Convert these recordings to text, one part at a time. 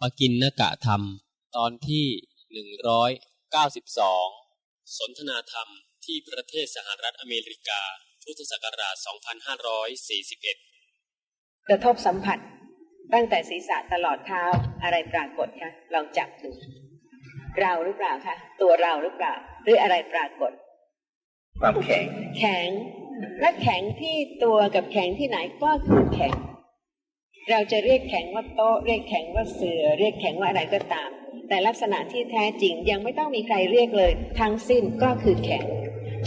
ปกินนกะธรรม ตอนที่หนึ่งร้อยเก้าสิบสองสนทนาธรรมที่ประเทศสหรัฐอเมริกา พุทธศักราช 2541 กระทบสัมผัสตั้งแต่ศีรษะตลอดเท้าอะไรปรากฏคะลองจับดู เราหรือเปล่าคะตัวเราหรือเปล่า หรืออะไรปรากฏ ความแข็ง แข็ง และแข็งที่ตัวกับแข็งที่ไหนก็คือแข็ง เราจะเรียกแข็งว่าโต๊ะ เรียกแข็งว่าเสือ เรียกแข็งว่าอะไรก็ตาม แต่ลักษณะที่แท้จริงยังไม่ต้องมีใครเรียกเลย ทั้งสิ้นก็คือแข็ง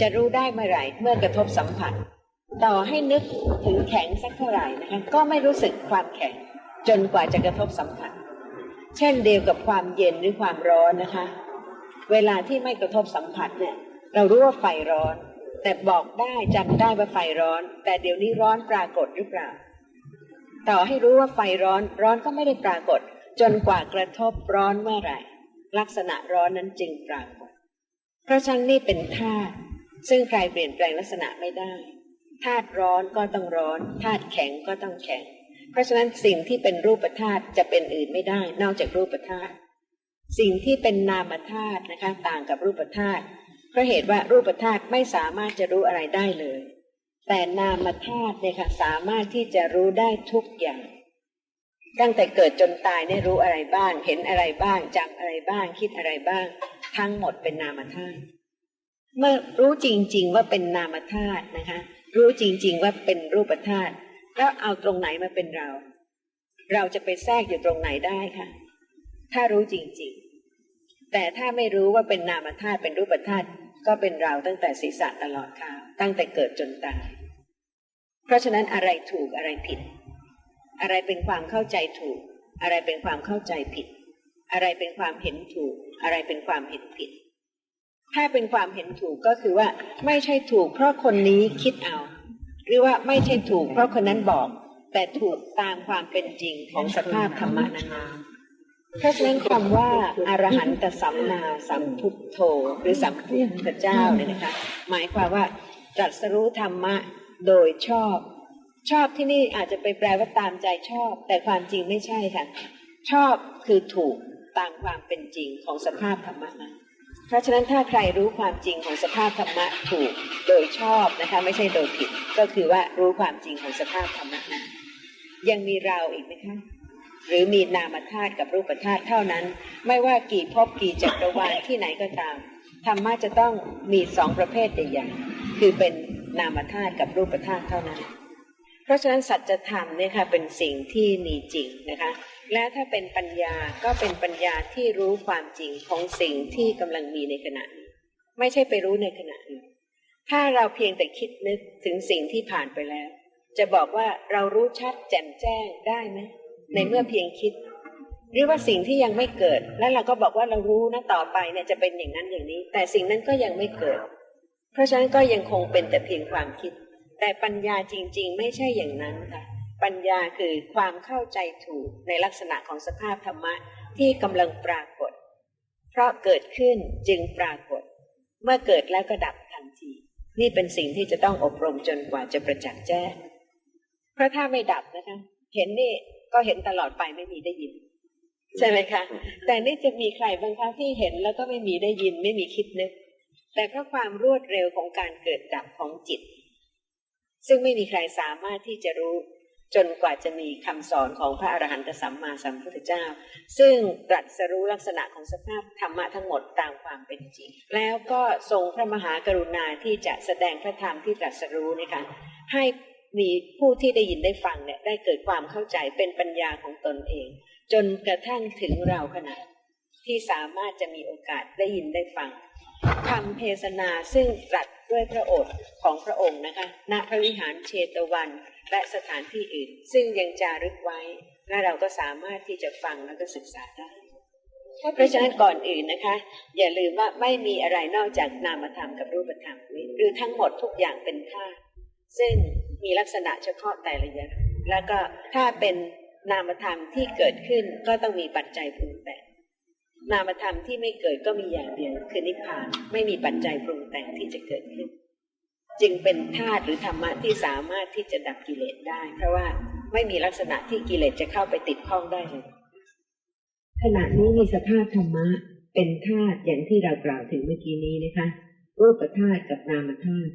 จะรู้ได้เมื่อไหร่เมื่อกระทบสัมผัส ต่อให้นึกถึงแข็งสักเท่าไหร่นะคะก็ไม่รู้สึกความแข็ง จนกว่าจะกระทบสัมผัส เช่นเดียวกับความเย็นหรือความร้อนนะคะ เวลาที่ไม่กระทบสัมผัสเนี่ยเรารู้ว่าไฟร้อน แต่บอกได้จำได้ว่าไฟร้อน แต่เดี๋ยวนี้ร้อนปรากฏหรือเปล่า ต่อให้รู้ว่าไฟร้อน ร้อนก็ไม่ได้ปรากฏ จนกว่ากระทบร้อนเมื่อไหร่ ลักษณะร้อนนั้นจึงปรากฏ เพราะฉะนั้นนี่เป็นธาตุซึ่งใครเปลี่ยนแปลงลักษณะไม่ได้ธาตุร้อนก็ต้องร้อนธาตุแข็งก็ต้องแข็ง เพราะฉะนั้นสิ่งที่เป็นรูปธาตุจะเป็นอื่นไม่ได้ นอกจากรูปธาตุสิ่งที่เป็นนามธาตุนะคะ ต่างกับรูปธาตุเพราะเหตุว่ารูปธาตุไม่สามารถจะรู้อะไรได้เลย แต่นามธาตุเนี่ยค่ะสามารถที่จะรู้ได้ทุกอย่าง ตั้งแต่เกิดจนตายได้รู้อะไรบ้าง เห็นอะไรบ้างจำอะไรบ้าง คิดอะไรบ้าง ทั้งหมดเป็นนามธาตุเมื่อรู้จริง ๆ ว่าเป็นนามธาตุนะคะ รู้จริง ๆ ว่าเป็นรูปธาตุแล้วเอาตรงไหนมาเป็นเรา เราจะไปแทรกอยู่ตรงไหนได้ค่ะ ถ้ารู้จริง ๆ แต่ถ้าไม่รู้ว่าเป็นนามธาตุเป็นรูปธาตุก็เป็นเราตั้งแต่ศีรษะตลอดข่าว ตั้งแต่เกิดจนตาย เพราะฉะนั้นอะไรถูกอะไรผิด อะไรเป็นความเข้าใจถูก อะไรเป็นความเข้าใจผิด อะไรเป็นความเห็นถูก อะไรเป็นความเห็นผิด ถ้าเป็นความเห็นถูกก็คือว่า ไม่ใช่ถูก เพราะคนนี้คิดเอา หรือว่าไม่ใช่ถูก เพราะคนนั้นบอก แต่ถูกตามความเป็นจริงของสภาพธรรมะนั้นเพราะฉะนั้นคำว่าอารหันตสัมมาสัมพุทโธหรือสัมพุทธเจ้าเนี่ยนะคะ หมายความว่า ตรัสรู้ธรรมะโดยชอบ ชอบที่นี่อาจจะไปแปลว่าตามใจชอบ แต่ความจริงไม่ใช่ค่ะชอบคือถูกตามความเป็นจริงของสภาพธรรมะนั้นเพราะฉะนั้นถ้าใครรู้ความจริงของสภาพธรรมะถูกโดยชอบนะคะไม่ใช่โดยผิด ก็คือว่ารู้ความจริงของสภาพธรรมะนั้นยังมีเราอีกไหมคะหรือมีนามธาตุกับรูปธาตุเท่านั้น ไม่ว่ากี่ภพกี่จักรวาลที่ไหนก็ตาม ธรรมะจะต้องมีสองประเภทใหญ่ๆคือเป็นนามธาตุกับรูปธาตุเท่านั้น เพราะฉะนั้นสัจธรรมเนี่ยค่ะเป็นสิ่งที่มีจริงนะคะ และถ้าเป็นปัญญาก็เป็นปัญญาที่รู้ความจริงของสิ่งที่กำลังมีในขณะนี้ไม่ใช่ไปรู้ในขณะนี้ถ้าเราเพียงแต่คิดนึกถึงสิ่งที่ผ่านไปแล้ว จะบอกว่าเรารู้ชัดแจ่มแจ้งได้ไหมในเมื่อเพียงคิด หรือว่าสิ่งที่ยังไม่เกิด แล้วเราก็บอกว่าเรารู้นะต่อไปเนี่ยจะเป็นอย่างนั้นอย่างนี้ แต่สิ่งนั้นก็ยังไม่เกิด เพราะฉะนั้นก็ยังคงเป็นแต่เพียงความคิด แต่ปัญญาจริง ๆ ไม่ใช่อย่างนั้นค่ะปัญญาคือความเข้าใจถูกในลักษณะของสภาพธรรมะที่กำลังปรากฏ เพราะเกิดขึ้นจึงปรากฏ เมื่อเกิดแล้วก็ดับทันที นี่เป็นสิ่งที่จะต้องอบรมจนกว่าจะประจักษ์แจ้งเพราะถ้าไม่ดับนะคะ เห็นนี่ก็เห็นตลอดไปไม่มีได้ยิน ใช่ไหมคะ แต่นี่จะมีใครบางครั้งที่เห็นแล้วก็ไม่มีได้ยินไม่มีคิดนึกแต่เพราะความรวดเร็วของการเกิดดับของจิต ซึ่งไม่มีใครสามารถที่จะรู้จนกว่าจะมีคำสอนของพระอรหันตสัมมาสัมพุทธเจ้า ซึ่งตรัสรู้ลักษณะของสภาพธรรมะทั้งหมดตามความเป็นจริง แล้วก็ทรงพระมหากรุณาที่จะแสดงพระธรรมที่ตรัสรู้นะคะให้มีผู้ที่ได้ยินได้ฟังเนี่ยได้เกิดความเข้าใจเป็นปัญญาของตนเอง จนกระทั่งถึงเราขณะที่สามารถจะมีโอกาสได้ยินได้ฟังคำเทศนาซึ่งตรัสด้วยพระโอษฐ์ของพระองค์นะคะณพระวิหารเชตวันและสถานที่อื่น ซึ่งยังจารึกไว้ และเราก็สามารถที่จะฟังแล้วก็ศึกษาได้เพราะฉะนั้นก่อนอื่นนะคะ อย่าลืมว่าไม่มีอะไรนอกจากนามธรรมกับรูปธรรมหรือทั้งหมดทุกอย่างเป็นธาตุซึ่งมีลักษณะเฉพาะแต่ละอย่างแล้วก็ถ้าเป็น นามธรรมที่เกิดขึ้นก็ต้องมีปัจจัยปรุงแต่ง นามธรรมที่ไม่เกิดก็มีอย่างเดียวคือนิพพานไม่มีปัจจัยปรุงแต่งที่จะเกิดขึ้น จึงเป็นธาตุหรือธรรมะที่สามารถที่จะดับกิเลสได้ เพราะว่าไม่มีลักษณะที่กิเลสจะเข้าไปติดข้องได้เลยขณะนี้มีสภาพธรรมะเป็นธาตุอย่างที่เรากล่าวถึงเมื่อกี้นี้นะคะรูปธาตุกับนามธาตุ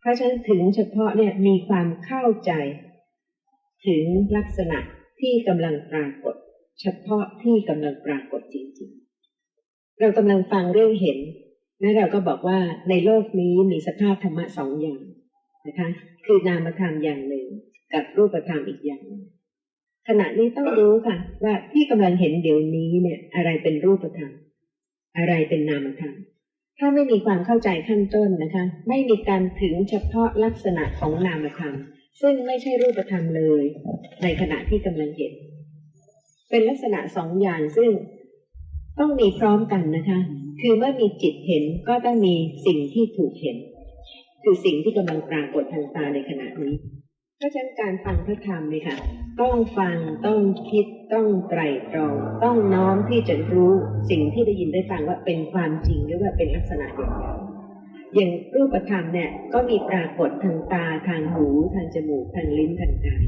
เพราะฉะนั้นถึงเฉพาะเนี่ยมีความเข้าใจ ถึงลักษณะ ที่กำลังปรากฏ เฉพาะที่กำลังปรากฏจริงๆ เรากำลังฟังเรื่องเห็น และเราก็บอกว่าในโลกนี้มีสภาพธรรมะสองอย่างนะคะ คือนามธรรมอย่างหนึ่ง กับรูปธรรมอีกอย่างหนึ่งขณะนี้ต้องรู้ค่ะ ว่าที่กำลังเห็นเดี๋ยวนี้เนี่ย อะไรเป็นรูปธรรมอะไรเป็นนามธรรมถ้าไม่มีความเข้าใจขั้นต้นนะคะ ไม่มีการถึงเฉพาะลักษณะของนามธรรม ซึ่งไม่ใช่รูปธรรมเลย ในขณะที่กำลังเห็น เป็นลักษณะสองอย่างซึ่งต้องมีพร้อมกันนะคะ คือเมื่อมีจิตเห็นก็ต้องมีสิ่งที่ถูกเห็น คือสิ่งที่กำลังปรากฏทางตาในขณะนี้เพราะฉะนั้นการฟังพระธรรมเนี่ยค่ะ ต้องฟังต้องคิดต้องไตรตรอง ต้องน้อมที่จะรู้สิ่งที่ได้ยินได้ฟังว่าเป็นความจริงหรือว่าเป็นลักษณะอย่างไร อย่างรูปธรรมเนี่ยก็มีปรากฏทางตาทางหูทางจมูกทางลิ้นทางกาย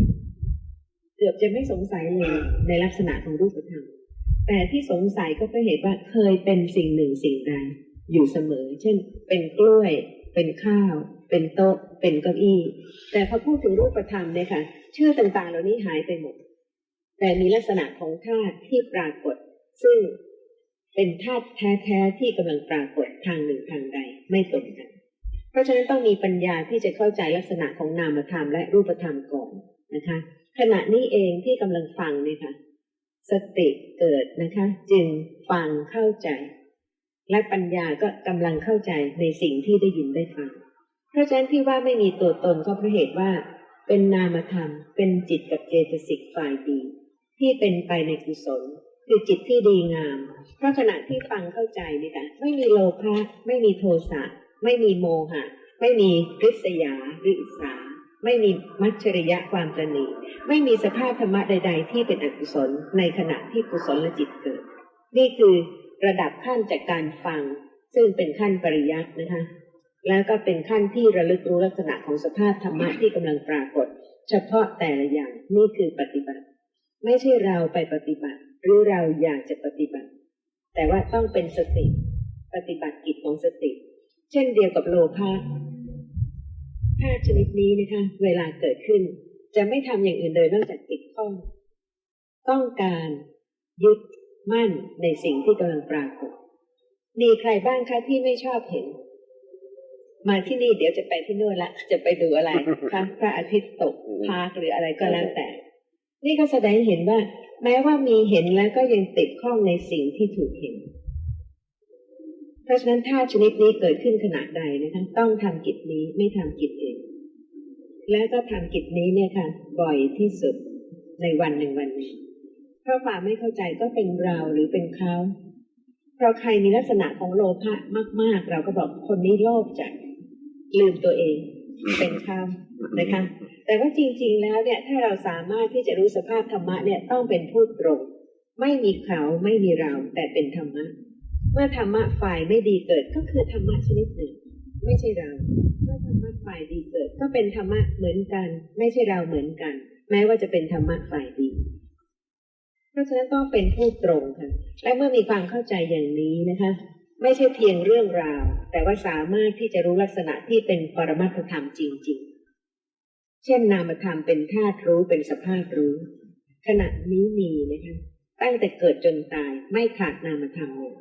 เกือบจะไม่สงสัยเลยในลักษณะของรูปธรรม แต่ที่สงสัยก็เพราะเหตุว่าเคยเป็นสิ่งหนึ่งสิ่งใดอยู่เสมอ เช่น เป็นกล้วย เป็นข้าว เป็นโต๊ะ เป็นเก้าอี้ แต่พอพูดถึงรูปธรรมเนี่ยค่ะ ชื่อต่างๆ เหล่านี้หายไปหมด แต่มีลักษณะของธาตุที่ปรากฏ ซึ่ง เป็นธาตุแท้ๆที่กำลังปรากฏทางหนึ่งทางใดไม่ตรงกัน เพราะฉะนั้นต้องมีปัญญาที่จะเข้าใจลักษณะของนามธรรมและรูปธรรมก่อนนะคะ ขณะนี้เองที่กำลังฟังเนี่ยค่ะสติเกิดนะคะ จึงฟังเข้าใจ และปัญญาก็กำลังเข้าใจในสิ่งที่ได้ยินได้ฟัง เพราะฉะนั้นที่ว่าไม่มีตัวตนก็เพราะเหตุว่า เป็นนามธรรม เป็นจิตกับเจตสิกฝ่ายดี ที่เป็นไปในกุศล คือจิตที่ดีงาม เพราะขณะที่ฟังเข้าใจนี่ค่ะไม่มีโลภะไม่มีโทสะไม่มีโมหะ ไม่มีริษยาหรืออิสาไม่มีมัจฉริยะความตระหนีไม่มีสภาพธรรมะใด ๆ ที่เป็นอกุศลในขณะที่กุศลจิตเกิด นี่คือระดับขั้นจากการฟัง ซึ่งเป็นขั้นปริยัตินะคะ แล้วก็เป็นขั้นที่ระลึกรู้ลักษณะของสภาพธรรมะที่กำลังปรากฏ เฉพาะแต่ละอย่างนี่คือปฏิบัติ ไม่ใช่เราไปปฏิบัติ หรือเราอยากจะปฏิบัติ แต่ว่าต้องเป็นสติ ปฏิบัติกิจของสติ เช่นเดียวกับโลภะธาตุชนิดนี้นะคะ เวลาเกิดขึ้น จะไม่ทำอย่างอื่นเลยนอกจากติดข้อง ต้องการยึดมั่นในสิ่งที่กำลังปรากฏ มีใครบ้างคะที่ไม่ชอบเห็น มาที่นี่เดี๋ยวจะไปที่โน่นละ จะไปดูอะไรคะพระอาทิตย์ตกพาร์คหรืออะไรก็แล้วแต่ นี่ก็แสดงเห็นว่า แม้ว่ามีเห็นแล้วก็ยังติดข้องในสิ่งที่ถูกเห็น เพราะฉะนั้นธาชนิดนี้เกิดขึ้นขณะใดนะคะต้องทำกิจนี้ไม่ทำกิจอื่น และก็ทำกิจนี้เนี่ยค่ะบ่อยที่สุดในวันหนึ่งวันหนึ่งเพราะความไม่เข้าใจก็เป็นเราหรือเป็นเขาเพราะใครมีลักษณะของโลภะมาก ๆ เราก็บอกคนนี้โลภจัดลืมตัวเองเป็นเขานะคะ แต่ว่าจริงๆแล้วเนี่ยถ้าเราสามารถที่จะรู้สภาพธรรมะเนี่ยต้องเป็นผู้ตรง ไม่มีเขาไม่มีเรา แต่เป็นธรรมะ เมื่อธรรมะฝ่ายไม่ดีเกิดก็คือธรรมะชนิดหนึ่ง ไม่ใช่เรา เมื่อธรรมะฝ่ายดีเกิด ก็เป็นธรรมะเหมือนกัน ไม่ใช่เราเหมือนกัน แม้ว่าจะเป็นธรรมะฝ่ายดีเพราะฉะนั้นต้องเป็นผู้ตรงค่ะ และเมื่อมีความเข้าใจอย่างนี้นะคะ ไม่ใช่เพียงเรื่องราว แต่ว่าสามารถที่จะรู้ลักษณะที่เป็นปรมัตถธรรมจริง ๆ เช่นนามธรรมเป็นธาตุรู้เป็นสภาพรู้ ขณะนี้มีนะคะตั้งแต่เกิดจนตายไม่ขาดนามธรรมเลย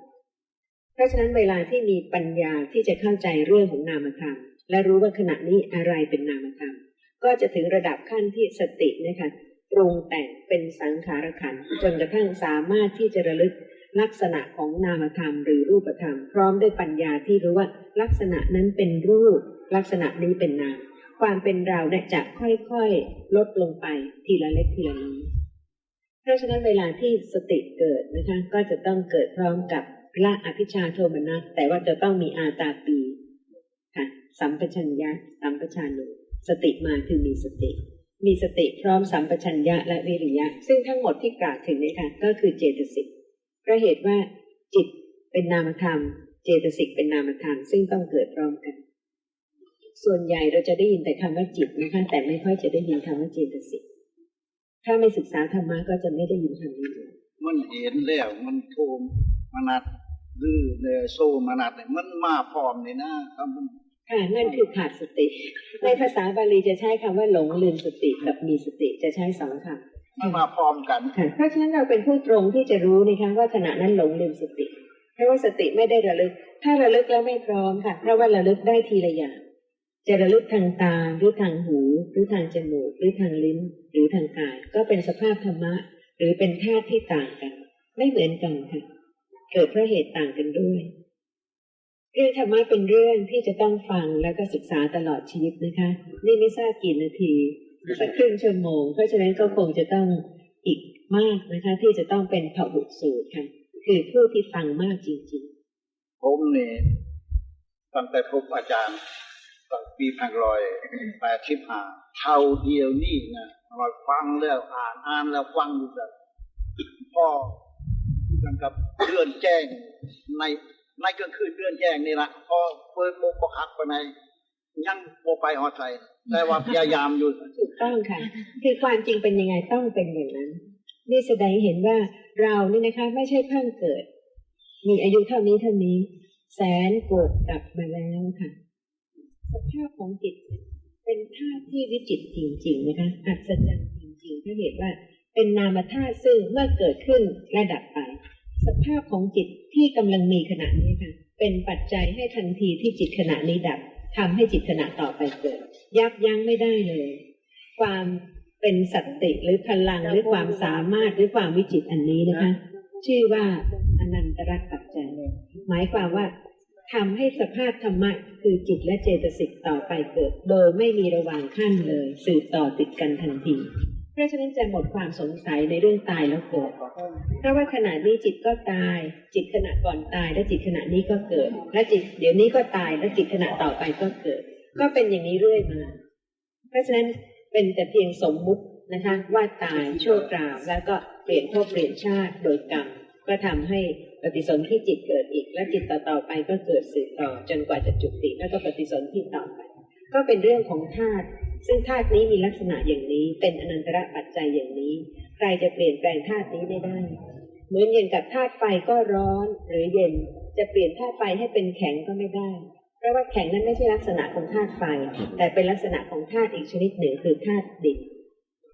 เพราะฉะนั้นเวลาที่มีปัญญาที่จะเข้าใจเรื่องของนามธรรม และรู้ว่าขณะนี้อะไรเป็นนามธรรม ก็จะถึงระดับขั้นที่สตินะคะปรุงแต่งเป็นสังขารขันจนกระทั่งสามารถที่จะระลึกลักษณะของนามธรรมหรือรูปธรรม พร้อมด้วยปัญญาที่รู้ว่าลักษณะนั้นเป็นรูป ลักษณะนี้เป็นนาม ความเป็นเราเนี่ยจะค่อยๆลดลงไปทีละเล็กทีละน้อยเพราะฉะนั้นเวลาที่สติเกิดนะคะก็จะต้องเกิดพร้อมกับละอภิชาโทมนัสแต่ว่าจะต้องมีอาตาปีค่ะสัมปชัญญะสัมปชานุสติมาคือมีสติ มีสติพร้อมสัมปชัญญะและวิริยะ ซึ่งทั้งหมดที่กล่าวถึงนี้ค่ะก็คือเจตสิกเพราะเหตุว่าจิตเป็นนามธรรม เจตสิกเป็นนามธรรมซึ่งต้องเกิดพร้อมกัน ส่วนใหญ่เราจะได้ยินแต่คำว่าจิตนะคะแต่ไม่ค่อยจะได้ยินคำว่าเจตสิกถ้าไม่ศึกษาธรรมะก็จะไม่ได้ยินคำนี้เลยมันเห็นแล้วมันโทมมานัดหรือเนโซมานัดเนี่ยมันมาพร้อมนี่นะครับมันค่ะนั่นคือขาดสติ ในภาษาบาลีจะใช้คำว่าหลงลืมสติกับมีสติจะใช้สองคำมันมาพร้อมกันค่ะเพราะฉะนั้นเราเป็นผู้ตรงที่จะรู้นะคะว่าขณะนั้นหลงลืมสติ เพราะว่าสติไม่ได้ระลึก ถ้าระลึกแล้วไม่พร้อมค่ะ เพราะว่าระลึกได้ทีละอย่าง จะระลึกทางตารือทางหูรือทางจมูกรือทางลิ้น หรือทางกาย ก็เป็นสภาพธรรมะ หรือเป็นธาตุที่ต่างกัน ไม่เหมือนกันค่ะ เกิดเพราะเหตุต่างกันด้วยเรื่องธรรมะเป็นเรื่องที่จะต้องฟังแล้วก็ศึกษาตลอดชีวิตนะคะ นี่ไม่ทราบกี่นาทีสักครึ่งชั่วโมง เพราะฉะนั้นก็คงจะต้องอีกมากนะคะ ที่จะต้องเป็นพหุสูตรค่ะ คือผู้ที่ฟังมากจริงๆ ผมเนี่ยตั้งแต่พบอาจารย์ ตั้งปีพันร้อยแปดสิบห้าเท่าเดียวนี่นะเราฟังแล้วอ่านอ่านแล้วฟังอยู่แบบพ่อกันกับเดือนแจ้งในในกลางคืนเดือนแจ้งนี่ละพอเปิดโมกประคับไปในยังโมไปหอดใจแต่ว่าพยายามอยู่ๆถูกต้องค่ะ คือความจริงเป็นยังไงต้องเป็นอย่างนั้น นี่แสดงให้เห็นว่าเรานี่นะคะ ไม่ใช่เพิ่งเกิด มีอายุเท่านี้เท่านี้ แสนโกรธกลับมาแล้วค่ะ สภาพของจิตเป็นธาตุที่วิจิตจริงๆนะคะอัศจรรย์จริงๆเพราเหตุว่าเป็นนามธาตุซึ่งเมื่อเกิดขึ้นและดับไป สภาพของจิตที่กำลังมีขณะนี้ค่ะเป็นปัจจัยให้ทันทีที่จิตขณะนี้ดับทำให้จิตขณะต่อไปเกิด ยับยั้งไม่ได้เลย ความเป็นสติหรือพลังหรือความสามารถหรือความวิจิตอันนี้นะคะ ชื่อว่าอนันตรปัจจัยหมายความว่า ทำให้สภาพธรรมะคือจิตและเจตสิกต่อไปเกิด โดยไม่มีระหว่างขั้นเลย สืบต่อติดกันทันที เพราะฉะนั้นจะหมดความสงสัยในเรื่องตายแล้วเกิด เพราะว่าขณะนี้จิตก็ตาย จิตขณะก่อนตายและจิตขณะนี้ก็เกิด และจิตเดี๋ยวนี้ก็ตายและจิตขณะต่อไปก็เกิด ก็เป็นอย่างนี้เรื่อยมา เพราะฉะนั้นเป็นแต่เพียงสมมุตินะคะ ว่าตายชั่วคราวแล้วก็เปลี่ยนภพเปลี่ยนชาติโดยกรรม ก็ทำให้ปฏิสนธิจิตเกิดอีก และจิตต่อต่อไปก็เกิดสืบต่อจนกว่าจะจุติแล้วก็ปฏิสนธิต่อไป ก็เป็นเรื่องของธาตุซึ่งธาตุนี้มีลักษณะอย่างนี้ เป็นอนันตระปัจจัยอย่างนี้ ใครจะเปลี่ยนแปลงธาตุนี้ไม่ได้ เหมือนอย่างกับธาตุไฟก็ร้อนหรือเย็น จะเปลี่ยนธาตุไฟให้เป็นแข็งก็ไม่ได้ เพราะว่าแข็งนั้นไม่ใช่ลักษณะของธาตุไฟ แต่เป็นลักษณะของธาตุอีกชนิดหนึ่งคือธาตุดิน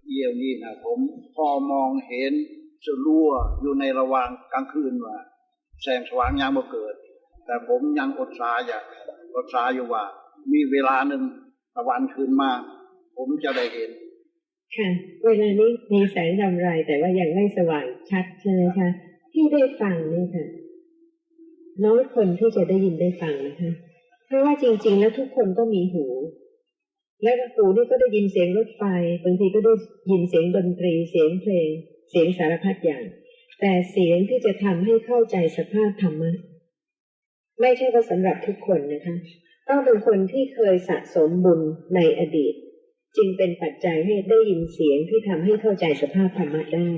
เยี่ยวนี่นะผมพอมองเห็น จะรั่วอยู่ในระหว่างกลางคืนว่าแสงสว่างยังบ่เกิด แต่ผมยังอดสาอย่าอดสาอยู่ว่า มีเวลาหนึ่งตะวันคืนมาผมจะได้เห็น ค่ะ เวลานี้มีแสงดำไรแต่ว่ายังไม่สว่างชัดใช่ไหมคะที่ได้ฟังนี่ค่ะ น้อยคนที่จะได้ยินได้ฟังนะคะ เพราะว่าจริง ๆ แล้วทุกคนก็มีหู และหูนี่ก็ได้ยินเสียงรถไฟบางทีก็ได้ยินเสียงดนตรีเสียงเพลง เสียงสารพัดอย่าง แต่เสียงที่จะทำให้เข้าใจสภาพธรรมะ ไม่ใช่ว่าสำหรับทุกคนนะคะ ต้องเป็นคนที่เคยสะสมบุญในอดีต จึงเป็นปัจจัยให้ได้ยินเสียงที่ทำให้เข้าใจสภาพธรรมะได้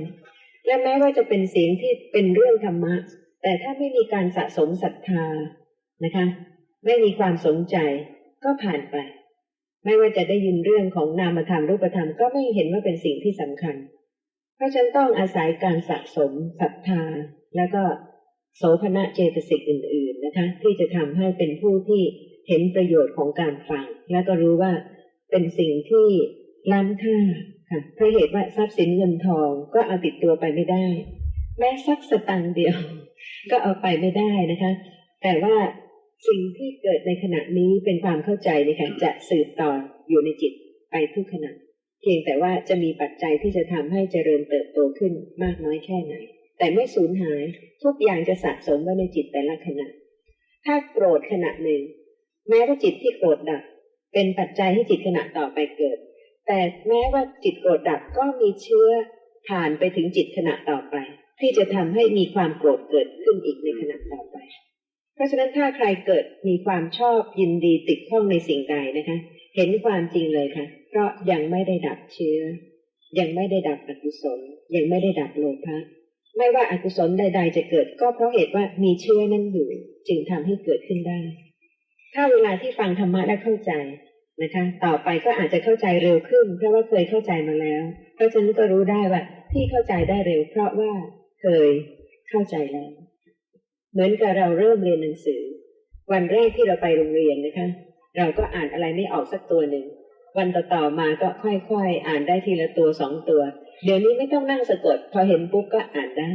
และแม้ว่าจะเป็นเสียงที่เป็นเรื่องธรรมะ แต่ถ้าไม่มีการสะสมศรัทธานะคะ ไม่มีความสนใจก็ผ่านไป ไม่ว่าจะได้ยินเรื่องของนามธรรมรูปธรรมก็ไม่เห็นว่าเป็นสิ่งที่สำคัญ เพราะฉันต้องอาศัยการสะสมศรัทธา แล้วก็โสภณะเจตสิกอื่น ๆนะคะ ที่จะทำให้เป็นผู้ที่เห็นประโยชน์ของการฟัง และก็รู้ว่าเป็นสิ่งที่ล้ำค่าค่ะเพราะเหตุว่าทรัพย์สินเงินทองก็เอาติดตัวไปไม่ได้ แม้สักสตังค์เดียว ก็เอาไปไม่ได้นะคะ แต่ว่าสิ่งที่เกิดในขณะนี้เป็นความเข้าใจนะคะจะสืบต่ออยู่ในจิตไปทุกขณะ พียงแต่ว่าจะมีปัจจัยที่จะทำให้เจริญเติบโตขึ้นมากน้อยแค่ไหน แต่ไม่สูญหายทุกอย่างจะสะสมไว้ในจิตแต่ละขณะ ถ้าโกรธขณะหนึ่ง แม้ว่าจิตที่โกรธดับ เป็นปัจจัยให้จิตขณะต่อไปเกิด แต่แม้ว่าจิตโกรธดับก็มีเชื้อผ่านไปถึงจิตขณะต่อไป ที่จะทำให้มีความโกรธเกิดขึ้นอีกในขณะต่อไป เพราะฉะนั้นถ้าใครเกิดมีความชอบยินดีติดข้องในสิ่งใดนะคะ เห็นความจริงเลยค่ะ เพราะยังไม่ได้ดับเชื้อ ยังไม่ได้ดับอกุศล ยังไม่ได้ดับโลภะไม่ว่าอากุศลใด ๆ จะเกิดก็เพราะเหตุว่ามีเชื้อนั้นอยู่ จึงทำให้เกิดขึ้นได้ ถ้าเวลาที่ฟังธรรมะและเข้าใจนะคะ ต่อไปก็อาจจะเข้าใจเร็วขึ้น เพราะว่าเคยเข้าใจมาแล้ว เพราะฉะนั้นก็รู้ได้ว่าที่เข้าใจได้เร็ว เพราะว่าเคยเข้าใจแล้ว เหมือนกับเราเริ่มเรียนหนังสือ วันแรกที่เราไปโรงเรียนนะคะ เราก็อ่านอะไรไม่ออกสักตัวหนึ่ง วันต่อๆมาก็ค่อยๆ อ่านได้ทีละตัวสองตัว เดี๋ยวนี้ไม่ต้องนั่งสะกด พอเห็นปุ๊บก็อ่านได้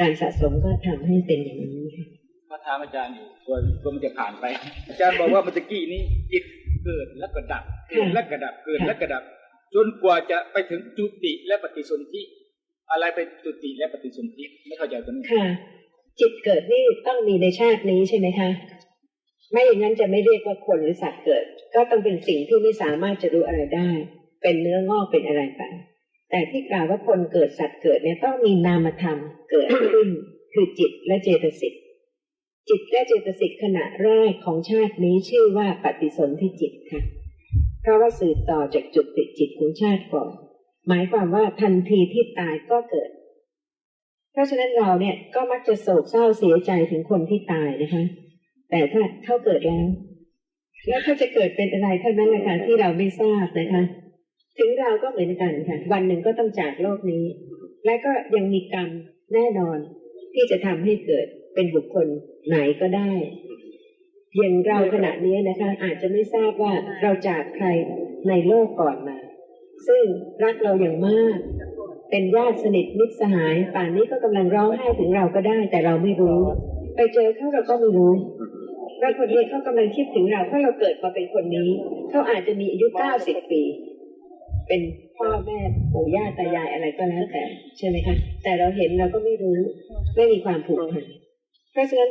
การสะสมก็ทำให้เป็นอย่างนี้ค่ะมาถามอาจารย์อยู่ตัวตัวมันจะผ่านไป อาจารย์บอกว่าเมื่อกี้นี้จิตเกิดแล้วก็ดับเกิดแล้วก็ดับเกิดแล้วก็ดับ จนกว่าจะไปถึงจุติและปฏิสนธิอะไรไปจุติและปฏิสนธิไม่เข้าใจตัวนี้ค่ะจิตเกิดนี่ต้องมีในชาตินี้ใช่ไหมคะ ไม่อย่างนั้นจะไม่เรียกว่าคนหรือสัตว์เกิด ก็ต้องเป็นสิ่งที่ไม่สามารถจะรู้อะไรได้ เป็นเนื้องอกเป็นอะไรไป แต่ที่กล่าวว่าคนเกิดสัตว์เกิดเนี่ยต้องมีนามธรรมเกิดขึ้น คือจิตและเจตสิกจิตและเจตสิกขณะแรกของชาตินี้ชื่อว่าปฏิสนธิจิตค่ะ เพราะว่าสืบต่อจากจุดติดจิตของชาติก่อน หมายความว่าทันทีที่ตายก็เกิด เพราะฉะนั้นเราเนี่ยก็มักจะโศกเศร้าเสียใจถึงคนที่ตายนะคะ แต่ถ้าเขาเกิดแล้วแล้วเขาจะเกิดเป็นอะไรเท่านั้นแหละค่ะที่เราไม่ทราบนะคะ ถึงเราก็เหมือนกันค่ะ วันหนึ่งก็ต้องจากโลกนี้ และก็ยังมีกรรมแน่นอน ที่จะทำให้เกิดเป็นบุคคลไหนก็ได้อย่างเราขณะนี้นะคะ อาจจะไม่ทราบว่าเราจากใครในโลกก่อนมา ซึ่งรักเราอย่างมาก เป็นญาติสนิทมิตรสหาย ป่านนี้ก็กำลังร้องไห้ถึงเราก็ได้ แต่เราไม่รู้ ไปเจอเขาเราก็ไม่รู้ ว่าคนนี้เขากำลังคิดถึงเราเพราะเราเกิดมาเป็นคนนี้เขาอาจจะมีอายุเก้าสิบปี เป็นพ่อแม่ปู่ย่าตายายอะไรก็แล้วแต่ใช่ไหมคะแต่เราเห็นเราก็ไม่รู้ไม่มีความผูกพันเพราะฉะนั้น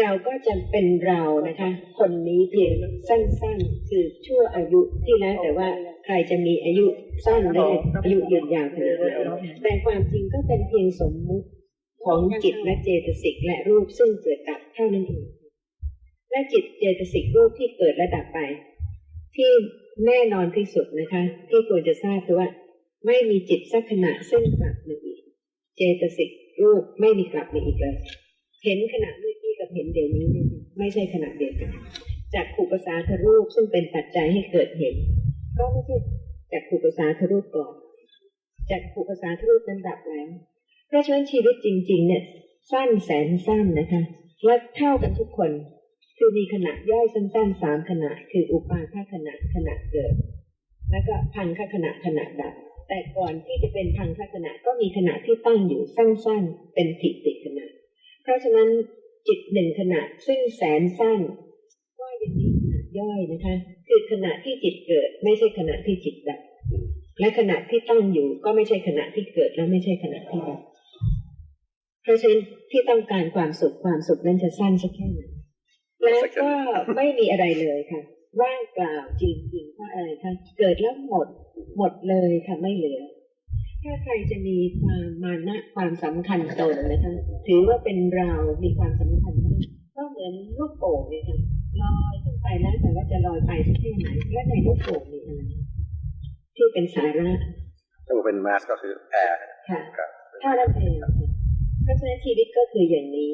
เราก็จะเป็นเรานะคะ คนนี้เพียงสั้นๆ คือชั่วอายุที่แล้วแต่ว่าใครจะมีอายุสั้นหรืออายุยืนยาวขนาดไหนแต่ความจริงก็เป็นเพียงสมมุติของจิตและเจตสิกและรูปซึ่งเกิดดับเท่านั้นเอง และจิตเจตสิกรูปที่เกิดและดับไป ที่แน่นอนที่สุดนะคะ ที่ควรจะทราบคือว่า ไม่มีจิตสักขณะซึ่งกลับมาอีก เจตสิกรูปไม่มีกลับมาอีกเลยเห็นขณะเมื่อกี้กับเห็นเดี๋ยวนี้เนี่ยไม่ใช่ขณะเดียวกันจากขูปสาทรูปซึ่งเป็นปัจจัยให้เกิดเห็น ก็ไม่ใช่จากขูปสาทรูปก่อนจากขูปสาทรูปนั้นดับแล้วเพราะฉะนั้นชีวิตจริง ๆ เนี่ยสั้นแสนสั้นนะคะและเท่ากันทุกคน คือมีขณะย่อยสั้นๆสามขณะ คืออุปาทขณะขณะเกิด แล้วก็พังคขณะขณะดับ แต่ก่อนที่จะเป็นพังคขณะก็มีขณะที่ตั้งอยู่สั้นๆ เป็นทิติขณะ เพราะฉะนั้นจิตหนึ่งขณะซึ่งแสนสั้นก็ยังมีขณะย่อยนะคะ คือขณะที่จิตเกิด ไม่ใช่ขณะที่จิตดับ และขณะที่ตั้งอยู่ก็ไม่ใช่ขณะที่เกิดและไม่ใช่ขณะที่ดับ เพราะฉะนั้นที่ต้องการความสุขความสุขนั้นจะสั้นสักแค่ไหน และก็ไม่มีอะไรเลยค่ะ ว่างเปล่าจริงๆเพราะอะไรคะเกิดแล้วหมดหมดเลยค่ะไม่เหลือ ถ้าใครจะมีความมานะความสำคัญตนนะคะ ถือว่าเป็นเรามีความสำคัญมากก็เหมือนลูกโป่งเลยค่ะลอยขึ้นไปแล้วแต่ว่าจะลอยไปสักแค่ไหนและในลูกโป่งมีอะไรที่เป็นสาระถ้าเป็นมาสก็คือแอร์ค่ะครับถ้าเราเป็นเพราะฉะนั้นชีวิตก็คืออย่างนี้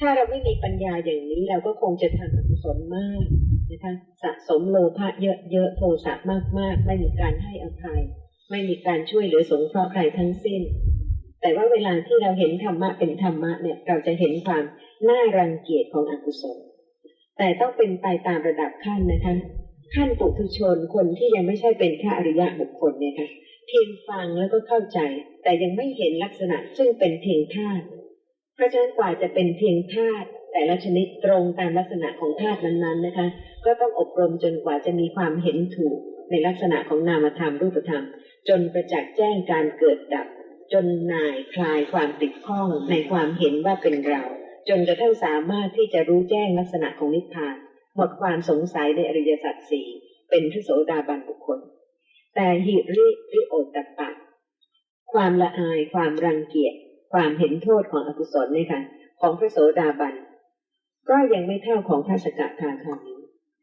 ถ้าเราไม่มีปัญญาอย่างนี้เราก็คงจะทำอกุศลมากนะคะสะสมโลภะเยอะๆโทสะมากๆ ไม่มีการให้อภัย ไม่มีการช่วยเหลือสงเคราะห์ใครทั้งสิ้น แต่ว่าเวลาที่เราเห็นธรรมะเป็นธรรมะเนี่ยเราจะเห็นความน่ารังเกียจของอกุศล แต่ต้องเป็นไปตามระดับขั้นนะคะ ขั้นปุถุชนคนที่ยังไม่ใช่เป็นพระอริยะบุคคลเนี่ยค่ะเพียงฟังแล้วก็เข้าใจ แต่ยังไม่เห็นลักษณะซึ่งเป็นเพียงธาตุ เพราะฉะนั้นกว่าจะเป็นเพียงธาตุแต่ละชนิดตรงตามลักษณะของธาตุนั้นๆนะคะ ก็ต้องอบรมจนกว่าจะมีความเห็นถูกในลักษณะของนามธรรมรูปธรรม จนประจักษ์แจ้งการเกิดดับ จนนายคลายความติดข้องในความเห็นว่าเป็นเรา จนกระทั่งสามารถที่จะรู้แจ้งลักษณะของนิพพาน หมดความสงสัยในอริยสัจสี่เป็นพระโสดาบันบุคคล แต่หิริริโอตตัปปะความละอายความรังเกียจ ความเห็นโทษของอกุศลเนี่ยค่ะ ของพระโสดาบัน ก็ยังไม่เท่าของพระสกทาคามี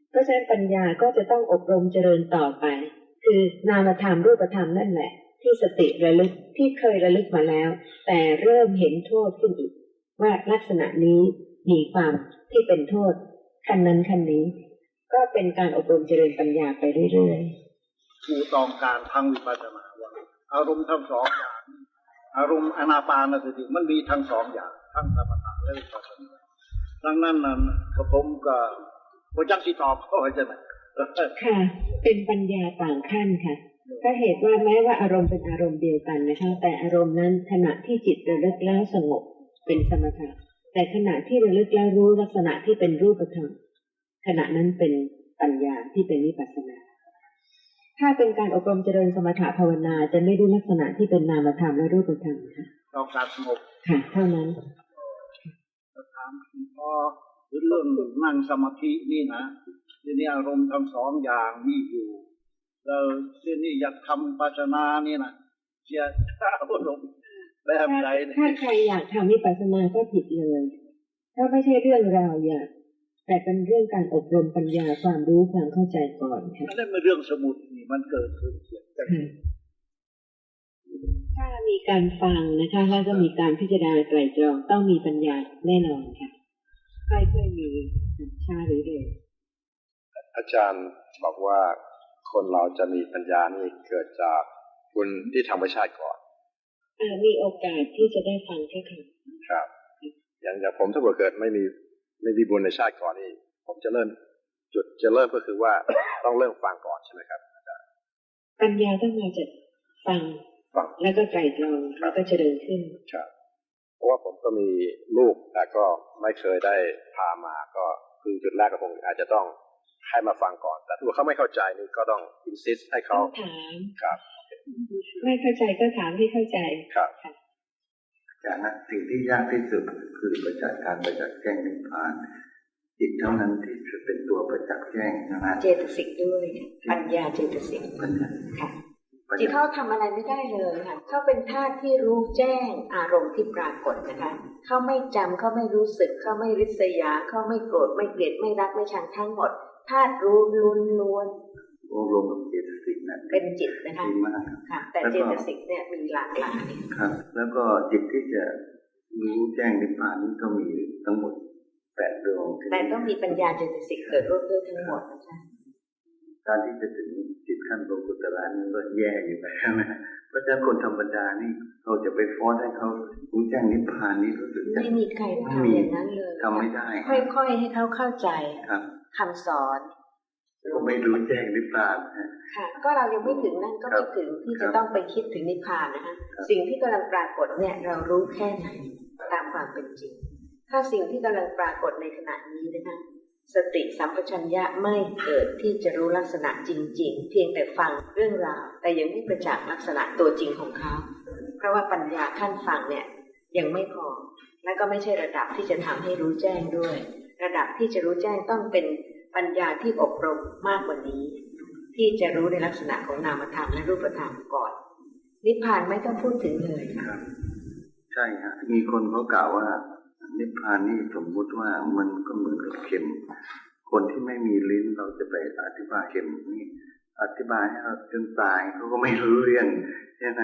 เพราะฉะนั้นปัญญาก็จะต้องอบรมเจริญต่อไป คือนามธรรมรูปธรรมนั่นแหละ ที่สติระลึกที่เคยระลึกมาแล้ว แต่เริ่มเห็นโทษขึ้นอีก ว่าลักษณะนี้มีความที่เป็นโทษขั้นนั้นขั้นนี้ ก็เป็นการอบรมเจริญปัญญาไปเรื่อยๆผู้ตองการทางวิปัสสนาว่าอารมณ์ทั้งสองอย่าง อารมณ์อนาปานสติมันมีทั้งสองอย่าง ทั้งสมถะและวิปัสสนาดังนั้นนั้นผมก็พระจักสิตอบเขาจะไหนค่ะ เป็นปัญญาต่างขั้นค่ะถ้าเหตุว่าแม้ว่าอารมณ์เป็นอารมณ์เดียวกันนะคะแต่อารมณ์นั้นขณะที่จิตระลึกแล้วสงบเป็นสมถะแต่ขณะที่ระลึกแล้วรู้ลักษณะที่เป็นรูปธรรมขณะนั้นเป็นปัญญาที่เป็นวิปัสสนา ถ้าเป็นการอบรมเจริญสมถะภาวนาจะไม่รู้ลักษณะที่เป็นนามธรรมและรูปธรรมค่ะต้องการสงบค่ะ เท่านั้นถามพอเรื่องนั่งสมาธินี่นะทีนี้อารมณ์ทั้งสองอย่างมีอยู่แล้วทีนี้อยากทำปัจนานี่นะเสียข้าวลงแบบใดเนี่ยถ้าใครอยากทำวิปัสสนาก็ผิดเลย ถ้าไม่ใช่เรื่องราวอยาก แต่เป็นเรื่องการอบรมปัญญาความรู้ความเข้าใจก่อนค่ะนั่นเป็นเรื่องสมุดนี่มันเกิดขึ้นเสียจากค่ะถ้ามีการฟังนะคะแล้วก็มีการพิจารณาไตรตรองต้องมีปัญญาแน่นอนค่ะค่อยๆมีช้าหรือเร็วอาจารย์บอกว่าคนเราจะมีปัญญานี่เกิดจากบุญที่ทำไว้ชาติก่อนอ่ามีโอกาสที่จะได้ฟังแค่ค่ะครับ อย่างอย่างผมถ้าเกิดเกิดไม่มี ไม่มีบุญในชาติก่อนนี่ผมจะเริ่ม จุดจะเริ่มก็คือว่าต้องเริ่มฟังก่อนใช่ไหมครับอาจารย์ปัญญาต้องมาจากฟังฟังแล้วก็ไตรตรองแล้วก็เจริญขึ้นครับเพราะว่าผมก็มีลูกแต่ก็ไม่เคยได้พามาก็คือจุดแรกก็คงอาจจะต้องให้มาฟังก่อน แต่ถ้าเขาไม่เข้าใจนี่ก็ต้องอินซิสให้เขาต้องถามครับ ไม่เข้าใจก็ถามที่เข้าใจครับ จากนั้นสิ่งที่ยากที่สุดคือประจักษ์การประจักษ์แจ้งนิพพานจิตเท่านั้นที่จะเป็นตัวประจักษ์แจ้งใช่ไหมเจตสิกด้วย ปัญญาเจตสิกปัญญาค่ะปัญที่ญาเขาทำอะไรไม่ได้เลยค่ะเขาเป็นธาตุที่รู้แจ้งอารมณ์ที่ปรากฏนะคะ เขาไม่จำเขาไม่รู้สึก เขาไม่ริษยา เขาไม่โกรธไม่เกลียดไม่รักไม่ชังทั้งหมดธาตุรู้ล้วนล้วน อบรมกับเจตสิกนั้นๆเป็นจิตนะคะดีมากครับค่ะ แต่เจตสิกเนี่ยมีหลากหลายครับ แล้วก็จิตที่จะรู้แจ้งนิพพานนี้ก็มีทั้งหมดแปดดวงแต่ต้องมีปัญญาเจตสิกเกิดร่วมด้วยทั้งหมดนะคะการที่จะถึงจิตขั้นโลกุตระนี่ก็แย่อยู่แล้วใช่ไหมเพราะฉะนั้นคนธรรมดานี่เราจะไปฟอสให้เขารู้แจ้งนิพพานนี้รู้สึกจะไม่มีใครทำอย่างนั้นเลยทำไม่ได้ ค่อยๆให้เขาเข้าใจครับคำสอน ก็ไม่รู้แจ้งนิพพานนะค่ะก็เรายังไม่ถึงนั่นก็ครัไม่บถึงที่ครัจะบต้องไปคิดถึงนิพพานนะคะครับสิ่งที่กำลังปรากฏเนี่ยเรารู้แค่ไหนตามความเป็นจริง ถ้าสิ่งที่กำลังปรากฏในขณะนี้นะคะสติสัมปชัญญะไม่เกิดที่จะรู้ลักษณะจริง ๆ เพียงแต่ฟังเรื่องราว แต่ยังไม่ประจักษ์ลักษณะตัวจริงของเขา เพราะว่าปัญญาขั้นฟังเนี่ยยังไม่พอ และก็ไม่ใช่ระดับที่จะทำให้รู้แจ้งด้วย ระดับที่จะรู้แจ้งต้องเป็น ปัญญาที่อบรมมากกว่านี้ ที่จะรู้ในลักษณะของนามธรรมและรูปธรรมก่อน นิพพานไม่ต้องพูดถึงเลยค่ครับ ใช่ฮะมีคนเขากล่าวว่านิพพานนี่สมมุติว่ามันก็เหมือนกับเข็ม คนที่ไม่มีลิ้นเราจะไปอธิบายเข็มนี่อธิบายให้เราจนตายเขาก็ไม่รู้เรื่องใช่ไหม